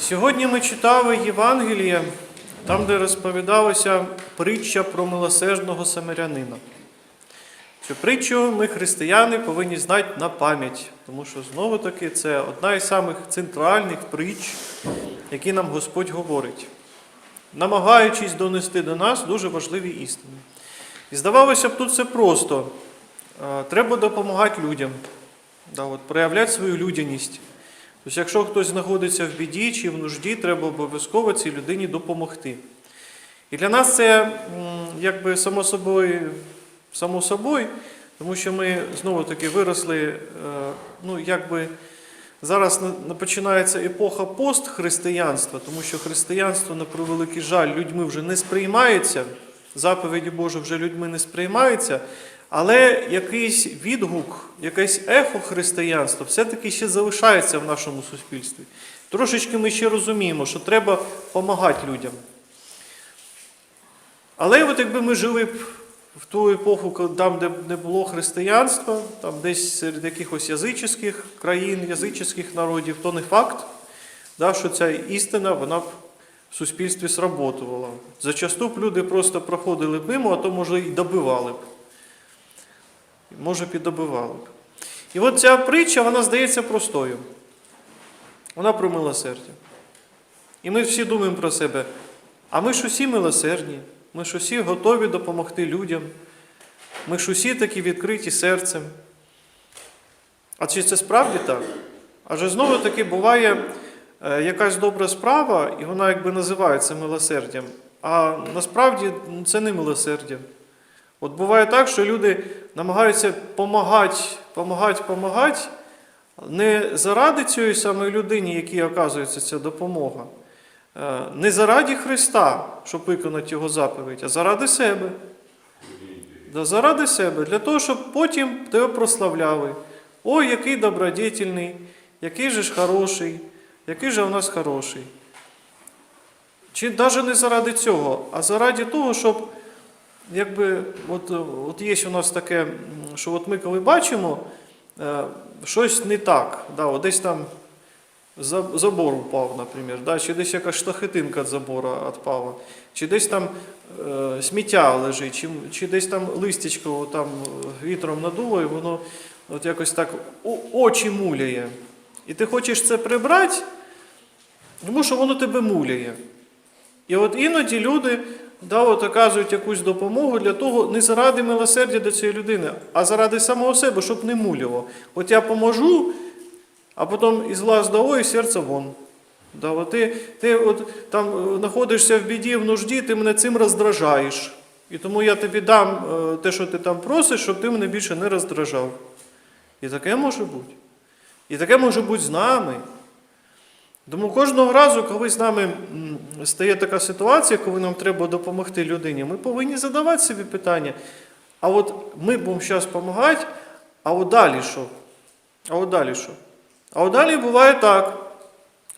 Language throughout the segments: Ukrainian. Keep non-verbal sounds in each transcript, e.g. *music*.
Сьогодні ми читали Євангеліє, там, де розповідалася притча про милосердного самарянина. Цю притчу ми, християни, повинні знати на пам'ять, тому що знову таки це одна із самих центральних притч, які нам Господь говорить, намагаючись донести до нас дуже важливі істини. І здавалося б, тут все просто. Е, Треба допомагати людям, да, от, проявляти свою людяність. Тобто, якщо хтось знаходиться в біді чи в нужді, треба обов'язково цій людині допомогти. І для нас це якби само собою, само собою, тому що ми знову таки виросли, е, ну якби зараз на- на- починається епоха постхристиянства, тому що християнство, на превеликий жаль, людьми вже не сприймається, заповіді Божі вже людьми не сприймаються, але якийсь відгук, якесь ехо християнства все-таки ще залишається в нашому суспільстві. Трошечки ми ще розуміємо, що треба допомагати людям. Але от якби ми жили б в ту епоху, там, де не було християнства, там десь серед якихось язичних країн, язичних народів, то не факт, да, що ця істина вона б в суспільстві сработувала. Зачасту б люди просто проходили б мимо, а то, може, і добивали б. Може, піддобивали б. І от ця притча, вона здається простою. Вона про милосердя. І ми всі думаємо про себе, а ми ж усі милосердні, ми ж усі готові допомогти людям, ми ж усі такі відкриті серцем. А чи це справді так? Адже знову таки буває е, якась добра справа, і вона якби називається милосердям, а насправді це не милосердя. От буває так, що люди намагаються допомагати, допомагати, допомагати, не заради цієї самої людині, якій оказується ця допомога, е, не заради Христа, щоб виконати Його заповідь, а заради себе. Да, заради себе, для того, щоб потім тебе прославляли. Ой, який добродетельний, який же ж хороший, який же у нас хороший. Чи навіть не заради цього, а заради того, щоб, якби, от, от є у нас таке, що от ми коли бачимо, е, щось не так, да, от десь там забор упав, наприклад, да, чи десь якась штахетинка від забора відпала, чи десь там е, сміття лежить, чи, чи десь там листячко там вітром надуло, і воно от якось так очі муляє. І ти хочеш це прибрати, тому що воно тебе муляє. І от іноді люди да, от, оказують якусь допомогу для того, не заради милосердя до цієї людини, а заради самого себе, щоб не муляло. От я поможу, а потім із глаз до і серце вон. Да, от ти, ти от, там е, знаходишся в біді, в нужді, ти мене цим роздражаєш. І тому я тобі дам е, те, що ти там просиш, щоб ти мене більше не роздражав. І таке може бути. І таке може бути з нами. Тому кожного разу, коли з нами стає така ситуація, коли нам треба допомогти людині, ми повинні задавати собі питання. А от ми будемо зараз допомагати, а от далі що? А от далі що? А от далі буває так.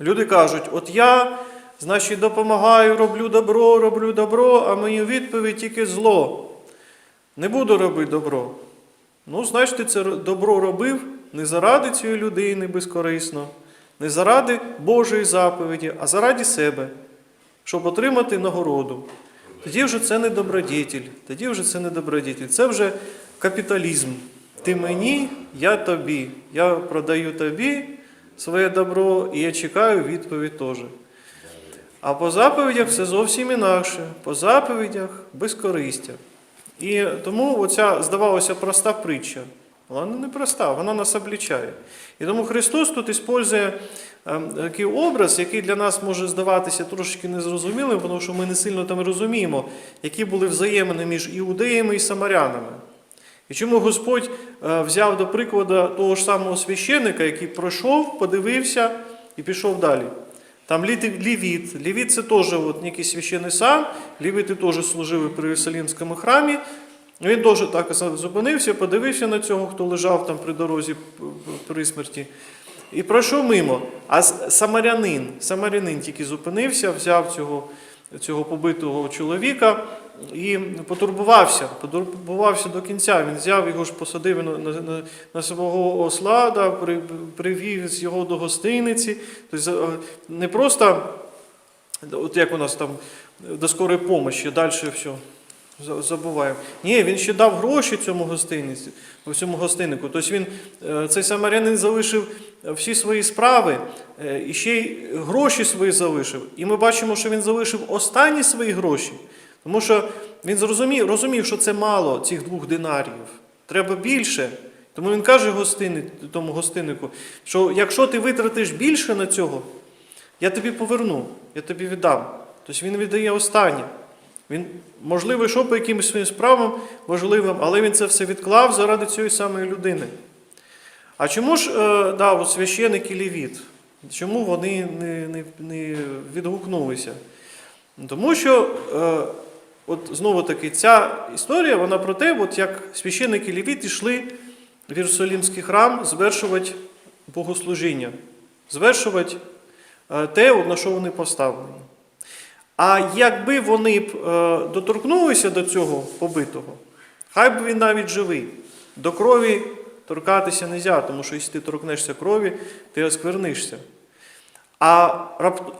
Люди кажуть, от я, значить, допомагаю, роблю добро, роблю добро, а мені відповідь тільки зло. Не буду робити добро. Ну, значить, ти це добро робив не заради цієї людини безкорисно, не заради Божої заповіді, а заради себе, щоб отримати нагороду. Тоді вже це не добродетель, тоді вже це не добродетель, це вже капіталізм. Ти мені, я тобі. Я продаю тобі своє добро, і я чекаю відповідь теж. А по заповідях все зовсім інакше. По заповідях безкористя. І тому оця, здавалося, проста притча. Вона не проста, вона нас облічає. І тому Христос тут іспользує такий образ, який для нас може здаватися трошки незрозумілим, тому що ми не сильно там розуміємо, які були взаємини між іудеями і самарянами. І чому Господь е, взяв до прикладу того ж самого священика, який пройшов, подивився і пішов далі. Там лівіт. Лівіт це теж от некий священний сам, лівіти теж служили при Єрусалимському храмі. Він теж так зупинився, подивився на цього, хто лежав там при дорозі при смерті. І пройшов мимо. А самарянин, самарянин тільки зупинився, взяв цього, цього побитого чоловіка, і потурбувався, потурбувався до кінця. Він взяв його ж посадив на, на, на, свого осла, да, при, привів його до гостиниці. Тобто не просто, от як у нас там до скорої помощі, далі все. За- Забуваємо. Ні, він ще дав гроші цьому гостиниці, цьому гостиннику. Тобто він, е, цей самарянин залишив всі свої справи е, і ще й гроші свої залишив. І ми бачимо, що він залишив останні свої гроші, тому що він зрозумів, розумів, що це мало цих двох динарів. Треба більше. Тому він каже гостини, тому гостиннику, що якщо ти витратиш більше на цього, я тобі поверну, я тобі віддам. Тобто він віддає останнє. Він, можливо, йшов по якимось своїм справам важливим, але він це все відклав заради цієї самої людини. А чому ж е, да, священик і левіт? Чому вони не, не, не відгукнулися? Тому що, е, от знову таки, ця історія вона про те, от як священик і левіт йшли в Єрусалимський храм звершувати богослужіння, звершувати е, те, на що вони поставлені. А якби вони б е, доторкнулися до цього побитого, хай би він навіть живий, до крові торкатися не можна, тому що якщо ти торкнешся крові, ти осквернишся. А,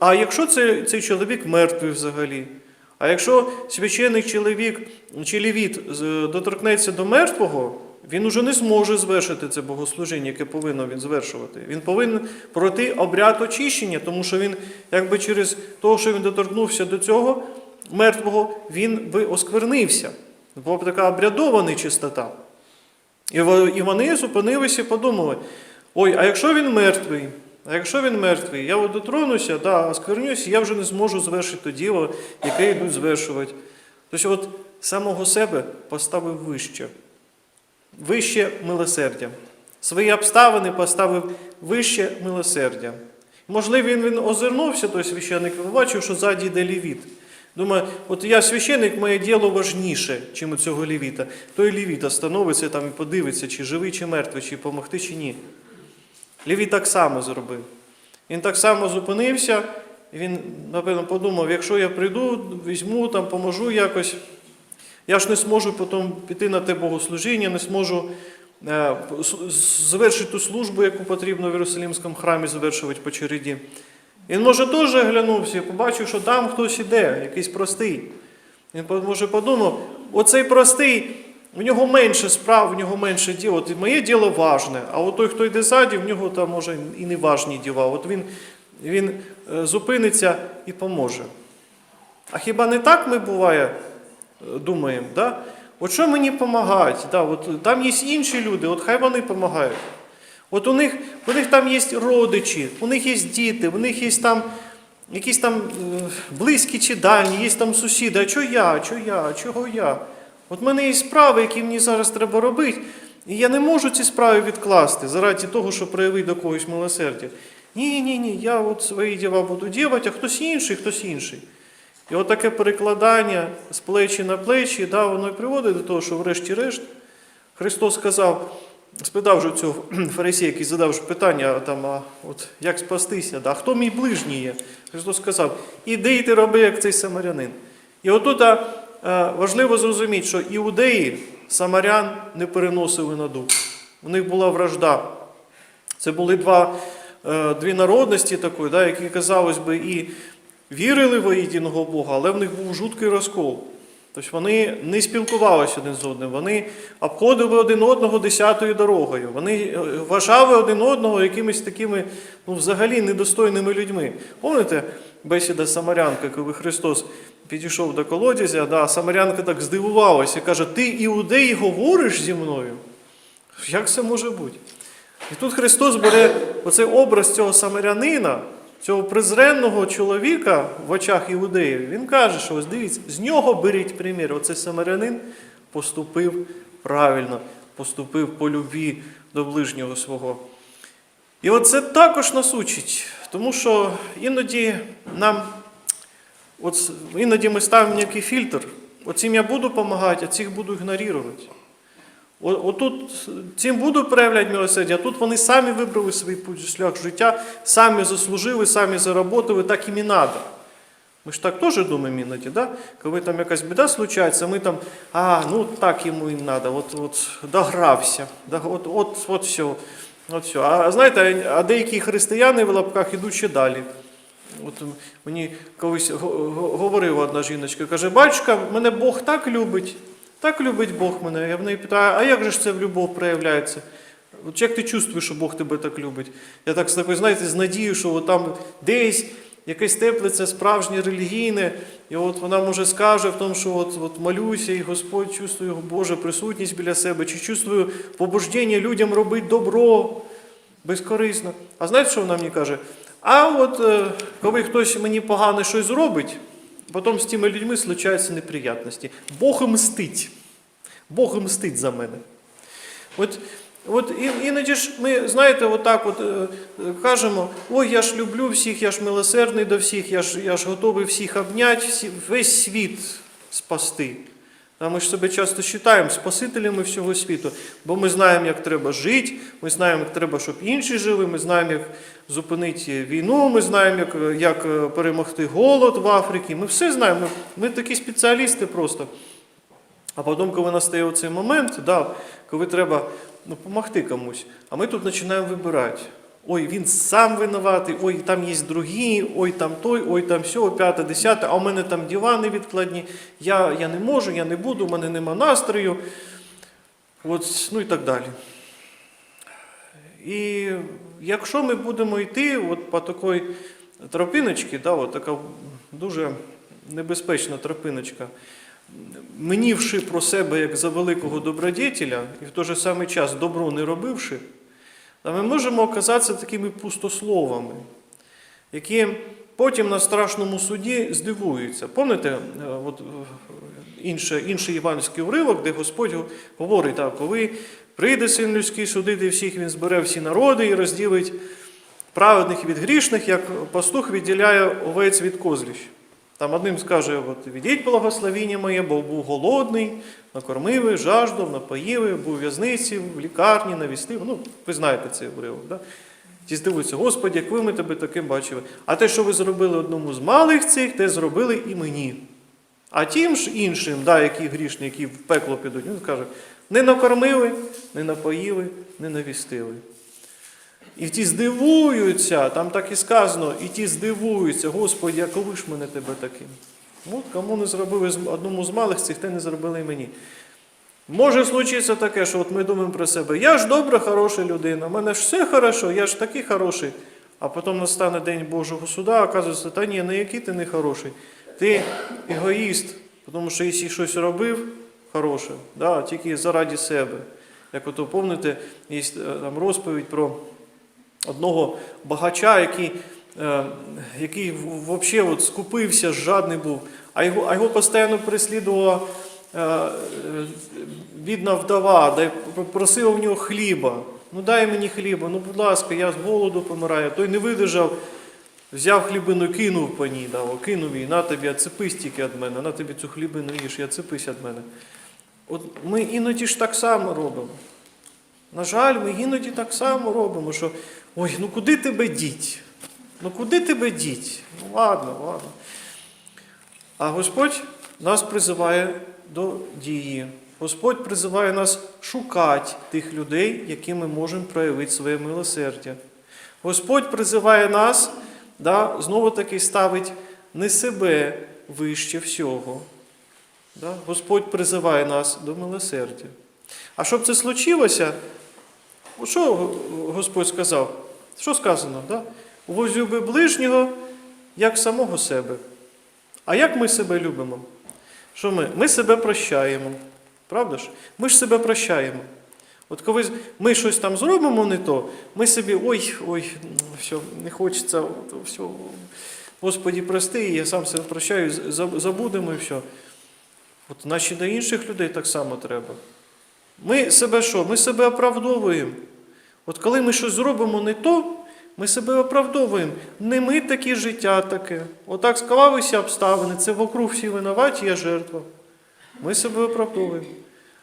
а якщо це, цей чоловік мертвий взагалі, а якщо священий чоловік чи левіт доторкнеться до мертвого, він уже не зможе звершити це богослужіння, яке повинен він звершувати. Він повинен пройти обряд очищення, тому що він, якби через те, що він доторкнувся до цього мертвого, він би осквернився. Була б така обрядова нечистота. І вони зупинилися і подумали: ой, а якщо він мертвий, а якщо він мертвий, я дотронуся, да, осквернюся, я вже не зможу звершити діло, яке йдуть звершувати. Тобто, от самого себе поставив вище, вище милосердя. Свої обставини поставив вище милосердя. Можливо, він, він озирнувся, той священник, і побачив, що ззаді йде лівіт. Думаю, от я священник, моє діло важніше, чим у цього лівіта. Той лівіт остановиться там і подивиться, чи живий, чи мертвий, чи помогти, чи ні. Лівіт так само зробив. Він так само зупинився, і він, напевно, подумав, якщо я прийду, візьму, там, поможу якось, я ж не зможу потім піти на те богослужіння, не зможу е, завершити ту службу, яку потрібно в Єрусалимському храмі завершувати по череді. Він, може, теж оглянувся і побачив, що там хтось іде, якийсь простий. Він, може, подумав, оцей простий, в нього менше справ, в нього менше діл. От моє діло важне, а от той, хто йде ззаді, в нього там, може, і не важні діла. От він, він е, зупиниться і поможе. А хіба не так ми буває думаємо? Да? От що мені допомагають? Да, от там є інші люди, от хай вони допомагають. От у них, у них там є родичі, у них є діти, у них є там якісь там е, близькі чи дальні, є там сусіди. А чого я, чого я, чого я? От в мене є справи, які мені зараз треба робити, і я не можу ці справи відкласти заради того, щоб проявити до когось милосердя. Ні, ні, ні, я от свої діла буду робити, а хтось інший, хтось інший. І от таке перекладання з плечі на плечі, да, воно і приводить до того, що врешті-решт Христос сказав, спитав же цього *clears throat* фарисія, який задав питання, там, а от як спастися, да, хто мій ближній є? Христос сказав, іди і ти роби, як цей самарянин. І отут важливо зрозуміти, що іудеї самарян не переносили на дух. У них була вражда. Це були два, е, дві народності такої, да, які, казалось би, і вірили в єдиного Бога, але в них був жуткий розкол. Тобто вони не спілкувалися один з одним, вони обходили один одного десятою дорогою. Вони е, вважали один одного якимись такими ну, взагалі недостойними людьми. Пам'ятаєте бесіда Самарянка, коли Христос підійшов до колодязя, да, Самарянка так здивувалася і каже: Ти іудей говориш зі мною? Як це може бути? І тут Христос бере оцей образ цього самарянина, цього презренного чоловіка в очах іудеїв. Він каже, що ось дивіться, з нього беріть примір. Оцей самарянин поступив правильно, поступив по любві до ближнього свого. І оце також нас учить, тому що іноді нам, от іноді ми ставимо який фільтр. Оцим я буду допомагати, а цих буду ігнорувати. Отут цим буду проявляти милосердя, а тут вони самі вибрали свій шлях життя, самі заслужили, самі заработали, так їм і треба. Ми ж так теж думаємо іноді, да? коли там якась біда случається, ми там, а, ну так йому і треба, от, от догрався, от, от, от все. От все. А знаєте, а деякі християни в лапках ідуть ще далі. От мені колись го- го- говорила одна жіночка, каже, батюшка, мене Бог так любить, так любить Бог мене. Я в неї питаю, а як же ж це в любов проявляється? От як ти чувствуєш, що Бог тебе так любить? Я так такою, знаєте, з надією, що от там десь якесь теплиться справжнє релігійне, і от вона може скаже в тому, що от, от молюся, і Господь чувствую Боже присутність біля себе, чи чувствую побуждення людям робити добро безкорисно. А знаєте, що вона мені каже? А от е, коли хтось мені погане щось зробить, потім з тими людьми случаються неприятності. Бог мстить. Бог мстить за мене. От, от іноді ж ми, знаєте, отак от, е, е, кажемо, ой, я ж люблю всіх, я ж милосердний до всіх, я ж, я ж готовий всіх обняти, всі, весь світ спасти. А ми ж себе часто вважаємо спасителями всього світу, бо ми знаємо, як треба жити, ми знаємо, як треба, щоб інші жили, ми знаємо, як зупинити війну, ми знаємо, як, як е, перемогти голод в Африці. Ми все знаємо. Ми, ми такі спеціалісти просто. А потім, коли настає цей момент, да, коли треба ну, допомогти комусь, а ми тут починаємо вибирати. Ой, він сам винуватий, ой, там є другі, ой, там той, ой, там сьо, п'яте, десяте, а у мене там діла невідкладні, я, я не можу, я не буду, у мене нема настрою. От, ну і так далі. І якщо ми будемо йти от по такій тропиночці, да, така дуже небезпечна тропиночка, мнівши про себе як за великого добродетеля і в той же самий час добро не робивши, то ми можемо оказатися такими пустословами, які потім на страшному суді здивуються. Пам'ятаєте, е, от, е, інше, інший іванський уривок, де Господь говорить, так, коли прийде син людський судити всіх, він збере всі народи і розділить праведних від грішних, як пастух відділяє овець від козліщ. Там одним скаже, от, відіть благословіння моє, бо був голодний, накормив, жаждав, напоїв, був у в'язниці, в лікарні, навістив. Ну, ви знаєте цей уривок. Да? Ті здивуються, Господи, як ви ми тебе таким бачили. А те, що ви зробили одному з малих цих, те зробили і мені. А тим ж іншим, да, які грішні, які в пекло підуть, він каже, не накормили, не напоїли, не навістили. І ті здивуються, там так і сказано, і ті здивуються, Господи, а коли ж мене тебе таким? От кому не зробили одному з малих цих, те не зробили і мені. Може случитися таке, що от ми думаємо про себе, я ж добра, хороша людина, в мене ж все хорошо, я ж такий хороший. А потім настане День Божого суда, оказується, та ні, не який ти не хороший. Ти егоїст, тому що якщо щось робив хороше, да, тільки заради себе. Як ото пам'ятаєте, є е, там розповідь про одного багача, який, е, який взагалі от скупився, жадний був, а його, а його постійно переслідувала е, е, бідна вдова, де просила в нього хліба. Ну дай мені хліба, ну будь ласка, я з голоду помираю. Той не видержав, взяв хлібину, кинув по ній, дав, кинув її, на тобі, цепись тільки від мене, на тобі цю хлібину їж, я цепись від мене. От ми іноді ж так само робимо. На жаль, ми іноді так само робимо, що ой, ну куди тебе діть? Ну куди тебе діть? Ну ладно, ладно. А Господь нас призиває до дії. Господь призиває нас шукати тих людей, яким ми можемо проявити своє милосердя. Господь призиває нас, да, знову таки ставить не себе вище всього. Да? Господь призиває нас до милосердя. А щоб це случилося, що Господь сказав? Що сказано? Да? Возлюби ближнього як самого себе. А як ми себе любимо? Що ми? Ми себе прощаємо. Правда ж? Ми ж себе прощаємо. От коли ми щось там зробимо не то, ми собі, ой, ой, все, не хочеться, все, Господі, прости, я сам себе прощаю, забудемо і все. От наші до інших людей так само треба. Ми себе що? Ми себе оправдовуємо. От коли ми щось зробимо не то, ми себе оправдовуємо. Не ми такі життя таке. Отак склалися обставини, це вокруг всі винуваті, я жертва. Ми себе оправдовуємо.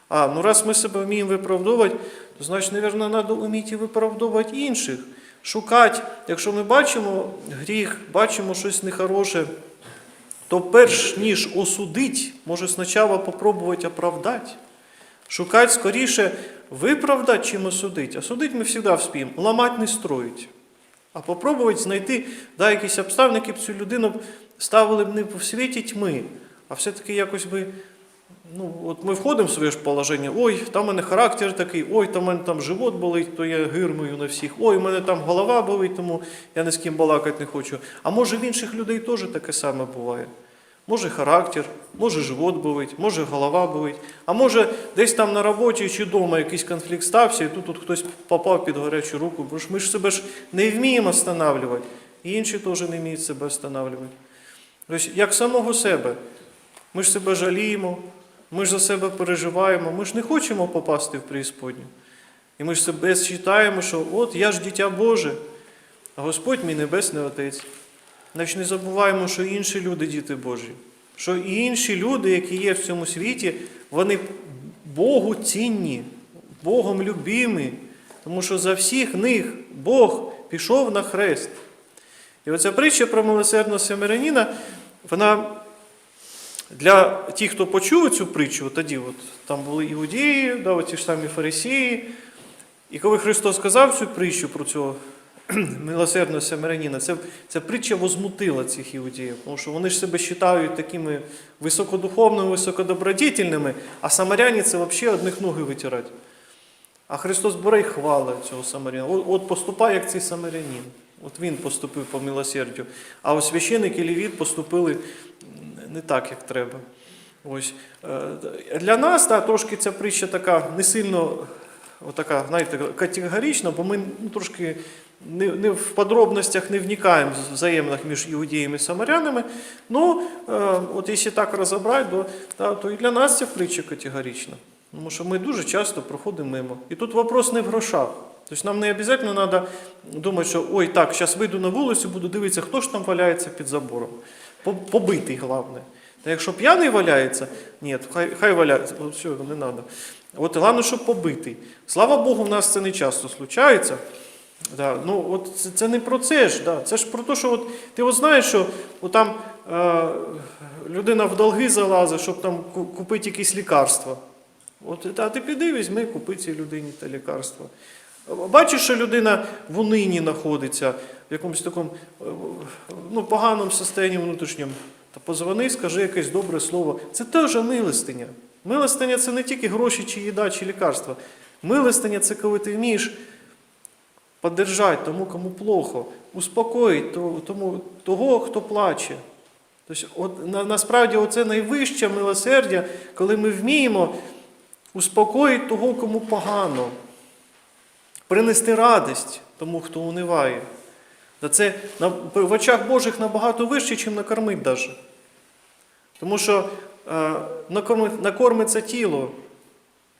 А, ну раз ми себе вміємо виправдовувати, то значить, мабуть, треба вміти виправдовувати інших. Шукати, якщо ми бачимо гріх, бачимо щось нехороше то перш ніж осудить, може спочатку попробувати оправдати. Шукати скоріше виправдати, чим осудити. А судити ми завжди вспіємо. Ламати не строїть. А попробувати знайти да, якісь обставини, які б цю людину ставили б не в світі тьми, а все-таки якось би. Ну, от ми входимо в своє ж положення, ой, там у мене характер такий, ой, там у мене там живот болить, то я гирмую на всіх, ой, у мене там голова болить, тому я ні з ким балакати не хочу. А може в інших людей теж таке саме буває. Може характер, може живот болить, може голова болить, а може десь там на роботі чи вдома якийсь конфлікт стався, і тут, тут хтось попав під гарячу руку, бо ж ми ж себе ж не вміємо встановлювати, і інші теж не вміють себе встановлювати. Тобто, як самого себе, ми ж себе жаліємо, ми ж за себе переживаємо, ми ж не хочемо попасти в преісподню. І ми ж себе вважаємо, що от я ж дитя Боже, а Господь мій Небесний Отець. Значить, не забуваємо, що інші люди діти Божі, що і інші люди, які є в цьому світі, вони Богу цінні, Богом любімі, тому що за всіх них Бог пішов на хрест. І оця притча про милосердного семирянина, вона для тих, хто почув цю притчу, тоді от, там були іудеї, да, оці ж самі фарисеї. І коли Христос сказав цю притчу про цього *clears throat* милосердного семирянина, це, ця притча возмутила цих іудеїв, тому що вони ж себе вважають такими високодуховними, високодобродітельними, а самаряні це взагалі одних ноги витирати. А Христос бере і хвалить цього самарянина. От, от поступай, як цей самарянин. От він поступив по милосердю. А ось священик і левіт поступили не так, як треба. Ось. Е, Для нас да, трошки ця притча така не сильно отака, знаєте, категорична, бо ми ну, трошки не, не в подробностях не вникаємо в взаєминах між іудеями і самарянами. Ну, е, от якщо так розібрати, то, да, то і для нас ця притча категорична. Тому що ми дуже часто проходимо мимо. І тут вопрос не в грошах. Тобто нам не обов'язково треба думати, що ой, так, зараз вийду на вулицю, буду дивитися, хто ж там валяється під забором. Побитий, головне. Та якщо п'яний валяється, ні, хай, хай валяється, все, не треба. От головне, щоб побитий. Слава Богу, в нас це не часто случається. Да, ну, от це, це не про це ж. Да. Це ж про те, що от, ти от знаєш, що от там е, людина в долги залазить, щоб там купити якісь лікарства. От, а ти піди, візьми, купи цій людині те лікарство. Бачиш, що людина в унині знаходиться, в якомусь такому е, ну, поганому стані внутрішньому. Та позвони, скажи якесь добре слово. Це теж милостиня. Милостиня це не тільки гроші, чи їда, чи лікарства. Милостиня це коли ти вмієш подержати тому, кому плохо, успокоїть тому, того, хто плаче. Тобто, от, на, насправді це найвище милосердя, коли ми вміємо успокоїти того, кому погано, принести радість тому, хто униває. Це в очах Божих набагато вище, ніж накормить даже. Тому що е, накормить, накормиться тіло,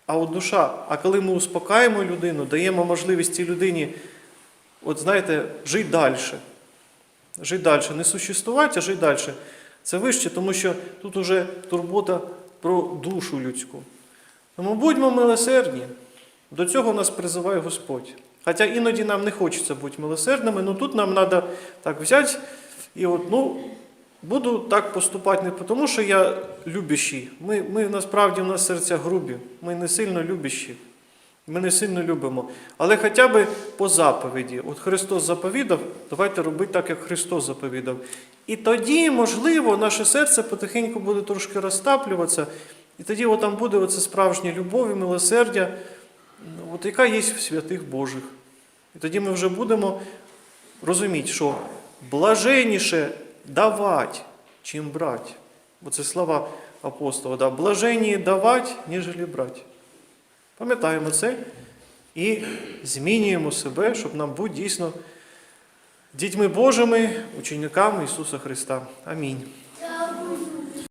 а от душа. А коли ми успокаємо людину, даємо можливість цій людині, от знаєте, жити далі. Жити далі. Не существувати, а жити далі. Це вище, тому що тут уже турбота про душу людську. Тому будьмо милосердні. До цього нас призиває Господь. Хоча іноді нам не хочеться бути милосердними, але тут нам треба так взяти і от, ну, буду так поступати не тому, що я любящий. Ми, ми насправді в нас серця грубі, ми не сильно любящі. Ми не сильно любимо. Але хоча б по заповіді. От Христос заповідав, давайте робити так, як Христос заповідав. І тоді, можливо, наше серце потихеньку буде трошки розтаплюватися, і тоді там буде оце справжня любов і милосердя, от яка є в святих Божих. І тоді ми вже будемо розуміти, що блаженніше давати, чим брати. Бо це слова апостола. Да? Блажені давати, нежели брати. Пам'ятаємо це і змінюємо себе, щоб нам бути дійсно дітьми Божими, учениками Ісуса Христа. Амінь.